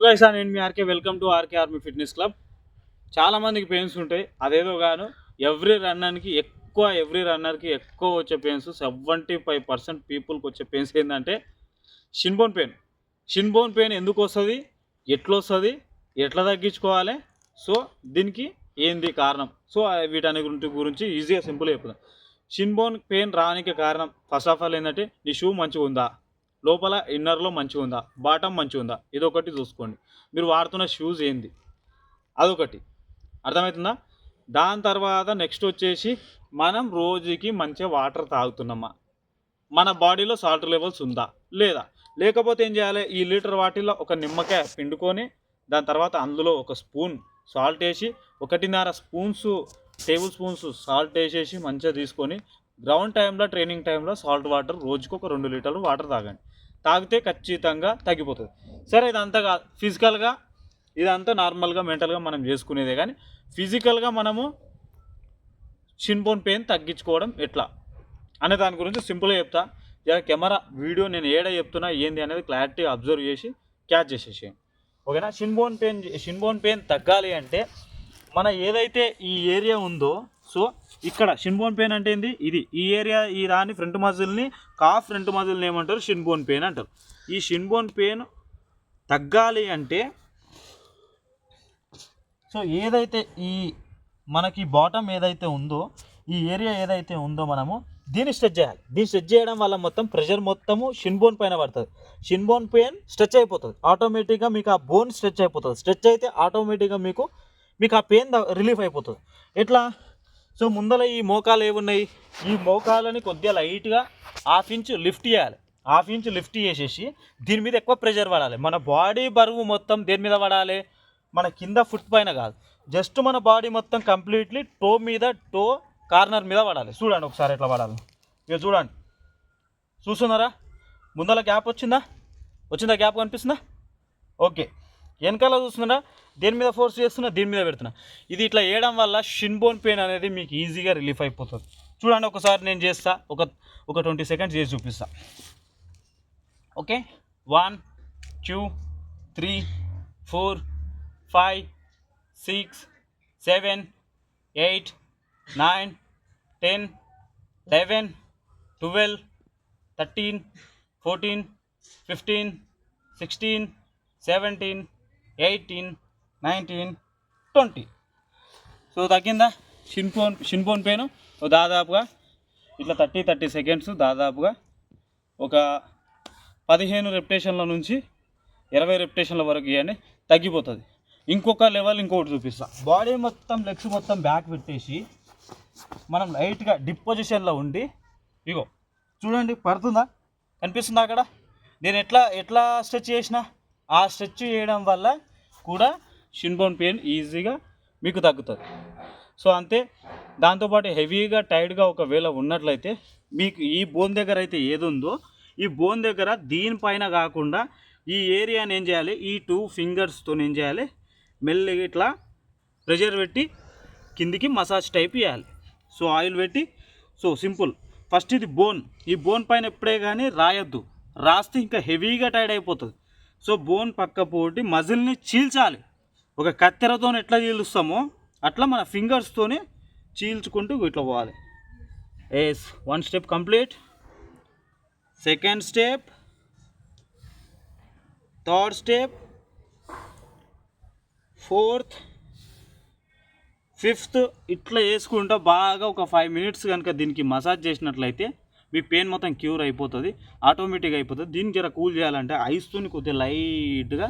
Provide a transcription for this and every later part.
Guys నేను మీ RK. Welcome to RK army fitness club. చాలామందికి pains ఉంటాయి. అదేదో గాను ఎవ్రీ రన్నర్కి ఎక్కువ ఎవ్రీ రన్నర్కి ఎక్కువ వచ్చే పెయిన్స్ సెవెంటీ ఫైవ్ పర్సెంట్ పీపుల్కి వచ్చే పెయిన్స్ ఏంటంటే షిన్బోన్ పెయిన్ షిన్బోన్ పెయిన్ ఎందుకు వస్తుంది? ఎట్లా వస్తుంది ఎట్లా తగ్గించుకోవాలి? సో దీనికి ఏంది కారణం? సో వీటన్ని గురించి గురించి ఈజీగా సింపుల్ చెప్తాం షిన్బోన్ పెయిన్ రానికి కారణం ఫస్ట్ ఆఫ్ ఆల్ ఏంటంటే నీ షూ మంచిగా ఉందా లోపల ఇన్నర్లో మంచిగా ఉందా? బాటమ్ మంచిగా ఉందా? ఇదొకటి చూసుకోండి. మీరు వాడుతున్న షూస్ ఏంది? అదొకటి. అర్థమవుతుందా? దాని తర్వాత నెక్స్ట్ వచ్చేసి మనం రోజుకి మంచిగా వాటర్ తాగుతున్నామా? మన బాడీలో సాల్ట్ లెవెల్స్ ఉందా? లేదా? లేకపోతే ఏం చేయాలి? ఈ లీటర్ వాటిల్లో ఒక నిమ్మకాయ పిండుకొని దాని తర్వాత అందులో ఒక స్పూన్ సాల్ట్ వేసి ఒకటిన్నర స్పూన్స్ టేబుల్ స్పూన్స్ సాల్ట్ వేసేసి మంచిగా తీసుకొని గ్రౌండ్ టైంలో ట్రైనింగ్ టైంలో సాల్ట్ వాటర్ రోజుకు ఒక రెండు లీటర్లు వాటర్ తాగండి. తాగితే ఖచ్చితంగా తగ్గిపోతుంది. సరే ఇదంతా కాదు. ఫిజికల్గా ఇదంతా నార్మల్గా మెంటల్గా మనం చేసుకునేదే కానీ ఫిజికల్గా మనము షిన్బోన్ పెయిన్ తగ్గించుకోవడం ఎట్లా? అనే దాని గురించి సింపుల్గా చెప్తా. జర కెమెరా వీడియో నేను ఏడ చెప్తున్నా ఏంది అనేది క్లారిటీ అబ్జర్వ్ చేసి క్యాచ్ చేసేసి ఓకేనా షిన్బోన్ పెయిన్ షిన్బోన్ పెయిన్ తగ్గాలి అంటే మన ఏదైతే ఈ ఏరియా ఉందో సో ఇక్కడ షిన్బోన్ పెయిన్ అంటే ఏంది? ఇది ఈ ఏరియా ఈ దాని ఫ్రంట్ మజిల్ని కాఫ్ ఫ్రంట్ మజిల్ని ఏమంటారు? షిన్బోన్ పెయిన్ అంటారు. ఈ షిన్బోన్ పెయిన్ తగ్గాలి అంటే సో ఏదైతే ఈ మనకి బాటమ్ ఏదైతే ఉందో ఈ ఏరియా ఏదైతే ఉందో మనము దీన్ని స్ట్రెచ్ చేయాలి. దీన్ని స్ట్రెచ్ చేయడం వల్ల మొత్తం ప్రెషర్ మొత్తము షిన్ బోన్ పైన పడుతుంది. షిన్ బోన్ పెయిన్ స్ట్రెచ్ అయిపోతుంది ఆటోమేటిక్గా మీకు ఆ బోన్ స్ట్రెచ్ అయిపోతుంది. స్ట్రెచ్ అయితే ఆటోమేటిక్గా మీకు మీకు ఆ పెయిన్ రిలీఫ్ అయిపోతుంది. ఎట్లా? సో ముందర ఈ మోకాలు ఏమున్నాయి? ఈ మోకాలని కొద్దిగా లైట్గా హాఫ్ ఇంచ్ లిఫ్ట్ చేయాలి. హాఫ్ ఇంచ్ లిఫ్ట్ చేసేసి దీని మీద ఎక్కువ ప్రెషర్ పడాలి. మన బాడీ బరువు మొత్తం దేని మీద పడాలి? మన కింద ఫుట్ పైన కాదు. జస్ట్ మన బాడీ మొత్తం కంప్లీట్లీ టో మీద టో కార్నర్ మీద పడాలి. చూడండి ఒకసారి ఎట్లా పడాలి. ఇక చూడండి. చూస్తున్నారా? ముందర గ్యాప్ వచ్చిందా? వచ్చిందా? గ్యాప్ కనిపిస్తుందా? ఓకే. వెనకాల చూస్తున్నారా దేని మీద ఫోర్స్ చేస్తున్నా దీని మీద పెడుతున్నా. ఇది ఇట్లా వేయడం వల్ల షిన్ బోన్ పెయిన్ అనేది మీకు ఈజీగా రిలీఫ్ అయిపోతుంది. చూడండి ఒకసారి నేను చేస్తా ఒక ఒక ట్వంటీ సెకండ్స్ చేసి చూపిస్తా. Okay? One two three four five six seven eight nine ten eleven twelve thirteen fourteen fifteen sixteen seventeen eighteen nineteen twenty. So తగ్గిందా? షిన్ఫోన్ షిన్ఫోన్ పెయిన్ దాదాపుగా ఇట్లా థర్టీ థర్టీ సెకండ్స్ దాదాపుగా ఒక పదిహేను రెప్టేషన్ల నుంచి ఇరవై రెప్టేషన్ల వరకు ఇవ్వండి తగ్గిపోతుంది. ఇంకొక లెవెల్ ఇంకొకటి చూపిస్తా. బాడీ మొత్తం లెగ్స్ మొత్తం బ్యాక్ పెట్టేసి మనం లైట్గా డిప్ పొజిషన్లో ఉండి ఇగో చూడండి పడుతుందా? కనిపిస్తుందా అక్కడ? నేను ఎట్లా ఎట్లా స్ట్రెచ్ చేసిన ఆ స్ట్రెచ్ చేయడం వల్ల కూడా షిన్బోన్ పెయిన్ ఈజీగా మీకు తగ్గుతుంది. సో అంతే దాంతోపాటు హెవీగా టైర్డ్గా ఒకవేళ ఉన్నట్లయితే మీకు ఈ బోన్ దగ్గర అయితే ఏది ఉందో ఈ బోన్ దగ్గర దీనిపైన కాకుండా ఈ ఏరియాని ఏం చేయాలి? ఈ టూ ఫింగర్స్తో ఏం చేయాలి? మెల్లిగా ఇట్లా ప్రెషర్ పెట్టి కిందికి మసాజ్ టైప్ చేయాలి సో ఆయిల్ పెట్టి సో సింపుల్ ఫస్ట్ ఇది బోన్ ఈ బోన్ పైన ఎప్పుడే కానీ రాయొద్దు. రాస్తే ఇంకా హెవీగా టైర్డ్ అయిపోతుంది. సో బోన్ పక్క పోటీ మజిల్ని చీల్చాలి. ఒక కత్తెరతో ఎట్లా చీలుస్తామో అట్లా మన ఫింగర్స్తోనే చీల్చుకుంటూ ఇట్లా పోవాలి. Yes one step complete second step third step fourth fifth ఇట్లా వేసుకుంటా బాగా ఒక ఫైవ్ మినిట్స్ కనుక దీనికి మసాజ్ చేసినట్లయితే మీ పెయిన్ మొత్తం క్యూర్ అయిపోతుంది ఆటోమేటిక్గా అయిపోతుంది. దీన్ని జర కూల్ చేయాలంటే ఐస్తోని కొద్దిగా లైట్గా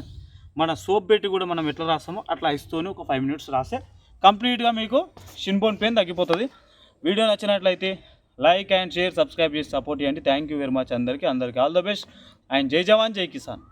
మన సోప్ పెట్టి కూడా మనం ఎట్లా రాస్తామో అట్లా ఐస్తోని ఒక ఫైవ్ మినిట్స్ రాస్తే కంప్లీట్గా మీకు షిన్బోన్ పెయిన్ తగ్గిపోతుంది. వీడియో నచ్చినట్లయితే లైక్ అండ్ షేర్ సబ్స్క్రైబ్ చేసి సపోర్ట్ చేయండి. థ్యాంక్ యూ వెరీ మచ్ అందరికీ. అందరికీ ఆల్ ద బెస్ట్. అండ్ జై జవాన్ జై కిసాన్.